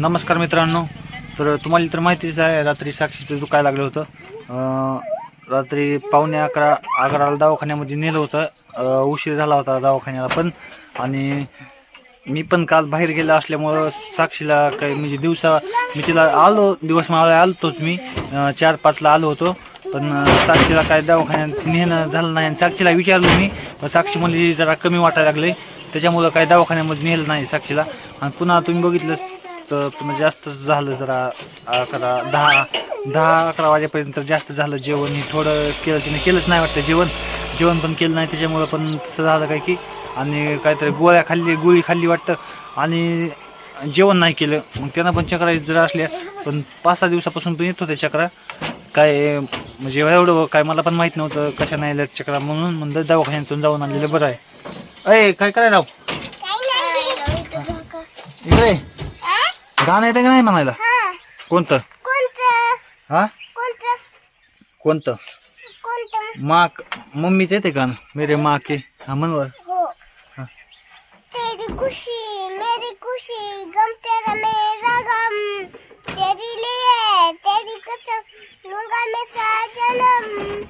नमस्कार मित्रांनो. तर तुम्हाला तर माहितीच आहे रात्री साक्षीचं दुखायला लागलं होतं. रात्री पावणे अकरा अकराला दवाखान्यामध्ये नेलं होतं. उशीर झाला होता दवाखान्याला पण. आणि मी पण काल बाहेर गेला असल्यामुळं साक्षीला काही म्हणजे दिवसा मी तिला आलो दिवस मला आलतोच मी. चार पाचला आलो होतो. पण साक्षीला काय दवाखान्यात नेणं झालं नाही. आणि साक्षीला विचारलो मी पण साक्षी म्हणजे जरा कमी वाटायला लागले त्याच्यामुळं काही दवाखान्यामध्ये नेलं नाही साक्षीला. आणि पुन्हा तुम्ही बघितलं तर तुम्ही जास्त झालं जरा अकरा दहा दहा अकरा वाजेपर्यंत जास्त झालं जेवण. हे थोडं केलं तिने केलंच नाही वाटतं जेवण. जेवण पण केलं नाही त्याच्यामुळं पण तसं झालं काय की आणि काहीतरी गोळ्या खाल्ली गोळी खाल्ली वाटतं. आणि जेवण नाही केलं. मग त्यांना पण चक्रा जरा असल्या पण पाच सहा दिवसापासून पण येत होते चक्रा. काय म्हणजे एवढं काय मला पण माहीत नव्हतं कशा नाही आल्या चक्रा म्हणून म्हणलं दवाखान्यातून जाऊन आणलेलं बरं आहे. अय काय करायला? राव इकडे गाणं येतं का नाही म्हणायला? कोणतं? हा? कोणतं? माँ मम्मीच येते गाणं? मेरे माँ के हा म्हणवर हाँ। तेरी खुशी मेरी खुशी गम तेरा मेरा गम। तेरी लिए तेरी कसम लूंगा मैं सारा जन्म।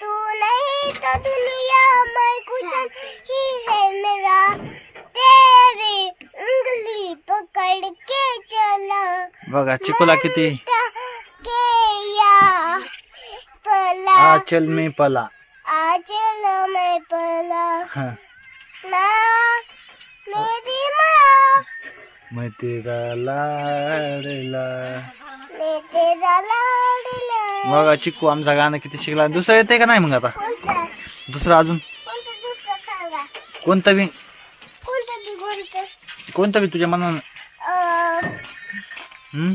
तू नहीं तो दुनिया मैं कुछ ही है मेरा। तेरी उंगली बघा चिकोला किती? के या पला आ चल मी पला. आचल मैं पला. माँ मेरी माँ. मैं तेरा लाडला. मैं तेरा लाडला. बघा चिक्कू आमचा गाणं किती शिकला. दुसरं येते का नाही मग आता? दुसरं अजून? कोणता बी? कोणता बी तुझ्या मनानं? हम्म?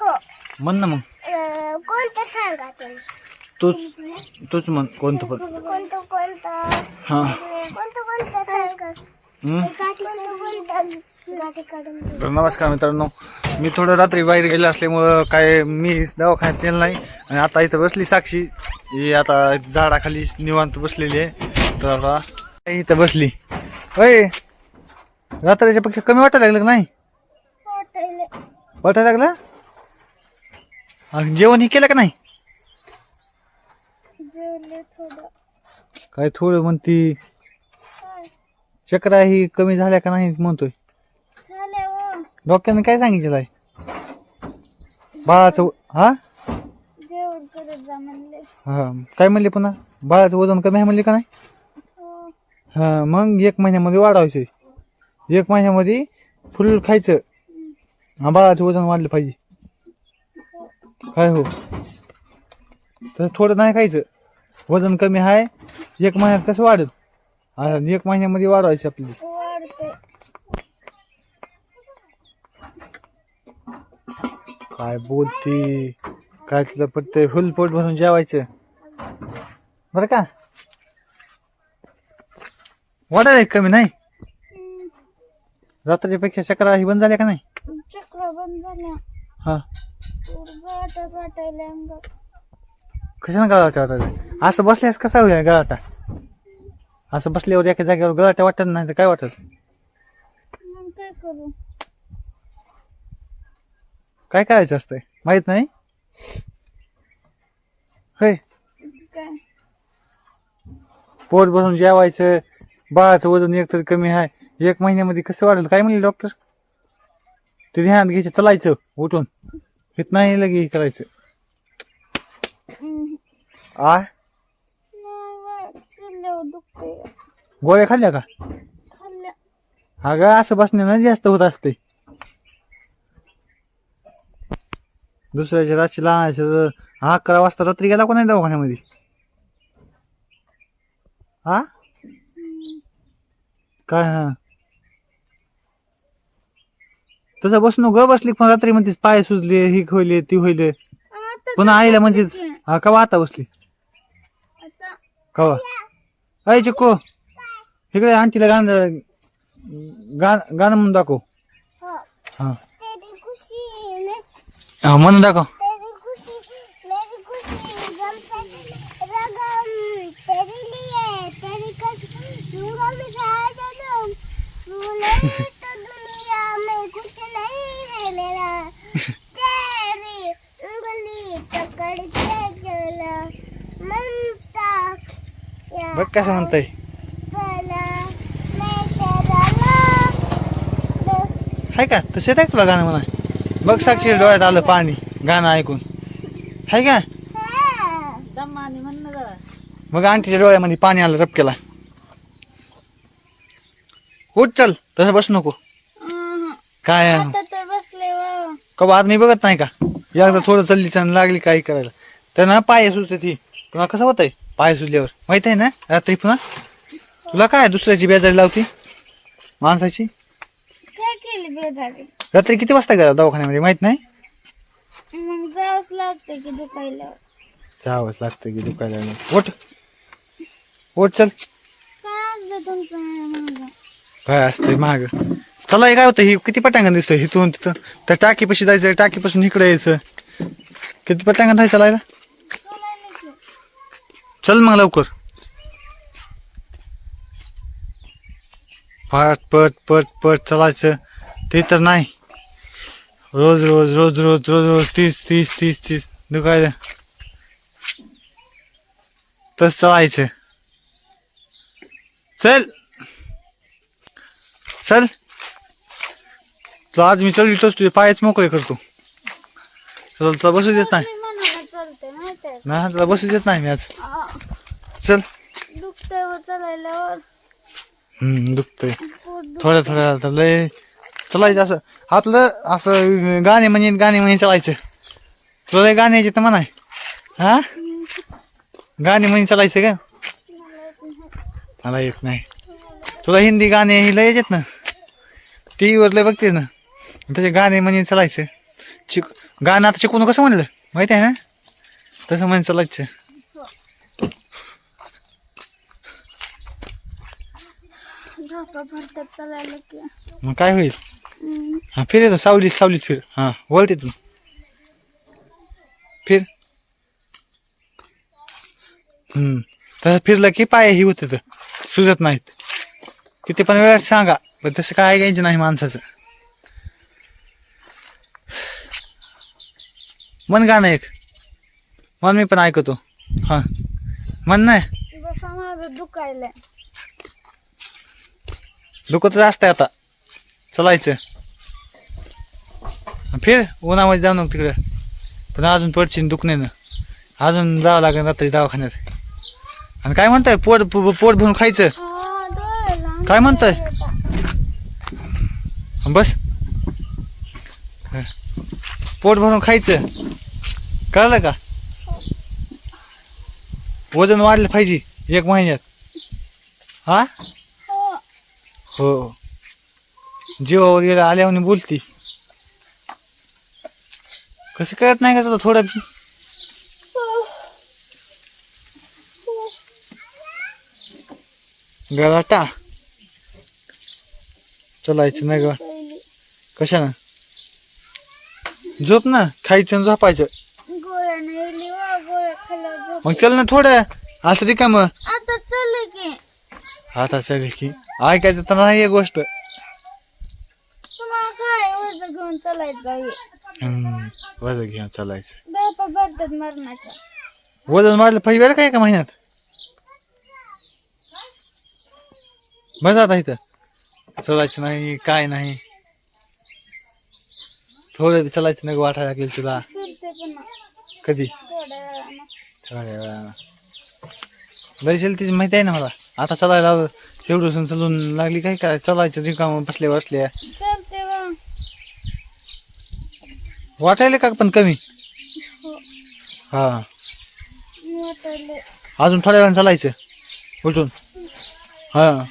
हो. म्हण ना मग. अं, कोणतं सांगा तुम्ही तूच तूच म्हण कोणतं पण. कोणतं कोणतं? हा. कोणतं कोणतं सांगा? हम्म? कोणतं कोणतं? गाठी काढून दे. तर नमस्कार मित्रांनो. मी थोडं रात्री बाहेर गेले असल्यामुळं काय मी दवाखान्यात गेलं नाही. आणि आता इथं बसली साक्षी. ही आता झाडाखाली निवांत बसलेली आहे. तर आता इथं बसली. अय रात्रीच्या पेक्षा कमी वाटायला लागलं का नाही. वाटायला लागलं? आणि जेवण हे केलं का नाही? जेवले थोडं. काय थोडं म्हणती काय? चक्रा ही कमी झाल्या का नाही म्हणतोय? झाले हो. डॉक्टरने काय सांगितलं आहे? बाळाचं हा? जेवण करत जा म्हणले. हा काय म्हणले पुन्हा? बाळाचं वजन कमी आहे म्हणले का नाही? हो. हा मग एक महिन्यामध्ये वाढवायचं एक महिन्यामध्ये फुल खायचं. हा बाळाचं वजन वाढलं पाहिजे. काय हो? तर थोडं नाही खायचं. वजन कमी आहे एक महिन्यात कसं वाढत एक महिन्यामध्ये वाढवायचं आपली काय बोलती? काय तुला पटतंय फुल पोट भरून जेवायचं. बरं का? वाढायला कमी नाही? रात्रीपेक्षा चक्रा ही बंद झाल्या का नाही? बंद झाल्या हा. गाठ गाठायला अंगात कशाने गळाटा वाटायला असं बसल्यास कसा होईल गळाटा? असं बसल्यावर एका जागेवर गळाटा वाटत नाही तर काय वाटत? मग काय करू? काय करायचं असतंय? माहीत नाही? होय. काय? पोट भरून जेवायचं बाळाचं वजन एक तरी कमी आहे. एक महिन्यामध्ये कसं वाढलं? काय म्हणले डॉक्टर? ते ध्यानात घ्यायचं चलायचं उठून. हेत नाही लगे हे करायचं. आय. आ दुखते गोळ्या खाल्ल्या का? खाल्ल्या अगं असं बसण्यानं जास्त होत असते दुसऱ्याच्या रात्री हा अकरा वाजता रात्री गेला कोणा दवाखान्यामध्ये? हा काय हा? तसं बसणं ग बसली पण रात्री म्हणतेस पाय सुजले ही होईले ती होईले पुन्हा आईला म्हणतेस हा कवा आता बसली? कवा? अय चिक्को. इकडे आंटीला गाणं गाणं गाणं म्हणून दाखव. हो. हा. हा म्हणून दाखव. बघ कसं म्हणताय. हाय का? तसं येत तुला गाणं म्हणा बघ साक्षी डोळ्यात आलं पाणी गाणं ऐकून. हाय का? दमाने म्हण ना जरा. मग आंटीच्या डोळ्यामध्ये पाणी आलं रपकेला. उठ चल तसं बस नको. काय आहे? आता तर बसले व का आज मी बघत नाही का? एकदा थोडं चलली आणि लागली काही करायला. तर ना पाय सुचते ती. पुन्हा कसं होत आहे पाय सुचल्यावर माहीत आहे ना? रात्री पुन्हा? तुला काय दुसऱ्याची बेजारी लावती? माणसाची? काय केली बेदारी रात्री किती वाजता गेला दवाखान्यामध्ये? माहीत नाही? मग जावंच लागते की दुखायला. जावंच लागतं की दुखायला. उठ. उठ चल. काय असतं तुमचं माझं काय असतंय महाग चला हे काय होतं? हे किती पटांगण दिसतं इथून तिथं. त्या टाकीपाशी जायचं टाकीपासून इकडे यायचं. किती पटांगण आहे चलायला? चल मग लवकर. पट पट पट पट चालायचं. ते तर नाही. रोज रोज रोज रोज रोज रोज तीस तीस तीस तीस. दुखायला. तस चालायचं. चल. चल. तो आज मी चढवितोच तुझे पायच मोकळे करतो. चल तुला बसू देत नाही. ना तुला बसू देत नाही मी आज. चल. दुखतंय व चालायल्यावर हम्म दुखतंय. पोट दुख थोड्या थोड्या आता लय चलायचं असं. आपलं असं गाणे म्हणजे गाणे म्हणजे चालायचं. तुला लय गाणे यायचे तर म्हणाय. हा? गाणे म्हणजे चालायचं का? मला येत नाही. तुला हिंदी गाणे ही लय येतात ना? टी व्हीवर लय बघतेस ना? त्याचे गाणे म्हणजे चालायचं. चिक गाणं आता शिकवून कसं म्हणलं? माहिती आहे ना? तसं म्हणजे चालायचं. मग काय होईल. हा फिर येतो सावलीत सावलीत फिर. हा वळते तू फिर. हम्म. तसं फिरलं की पाय ही होत सुजत नाहीत. किती पण वेळात सांगा पण तसं काय घ्यायचं नाही माणसाचं. मन गाणं एक. मन मी पण ऐकतो. हा. मन नाही बसा माझं दुखायलंय. दुखत असतंय आता. चलायचं फिर उन्हामध्ये जाऊ नको तिकडं. पण अजून पडशील दुखण्यानं अजून जावं लागेल रात्री दवाखान्यात. आणि काय म्हणताय? पोट पो- पोट भरून खायचं? काय म्हणताय? बस. पोट भरून खायचं. कळलं का? वजन वाढलं पाहिजे एक महिन्यात. हा? हो. हो. जीवावर गेलं आल्यावर बोलती. कसं कळत नाही का तुला थोडं? बी? गळाटा चलायचं नाही ग. कशानं? झोप ना खायचं आणि झोपायचं. गोळ्या नाही येली वा गोळ्या खाल्ल्यावर झोप. मग चल ना थोडं. असं रिकाम आता की. आता सगळी की. ऐकायचं तर नाही एक गोष्ट. तुम्हाला काय वजन घेऊन चालायचं हम्म, वजन घ्या चालायचं. धोपा भरतात मरणाच्या वजन वाढलं पाहिजे बरं काय का महिन्यात? बस आता इथं. चलायचं नाही काय नाही. थोडं चालायचं नाही वाटायला लागेल तुला? कधी? थोड्या वेळानं. तिची माहिती आहे ना मला. आता चालायला. एवढं चलून लागली काय काय चालायचं रिकाम बसल्या बसल्या. वाटायला का पण कमी? हा. वाटायले. अजून थोड्या वेळानं चालायचं. उठून हा.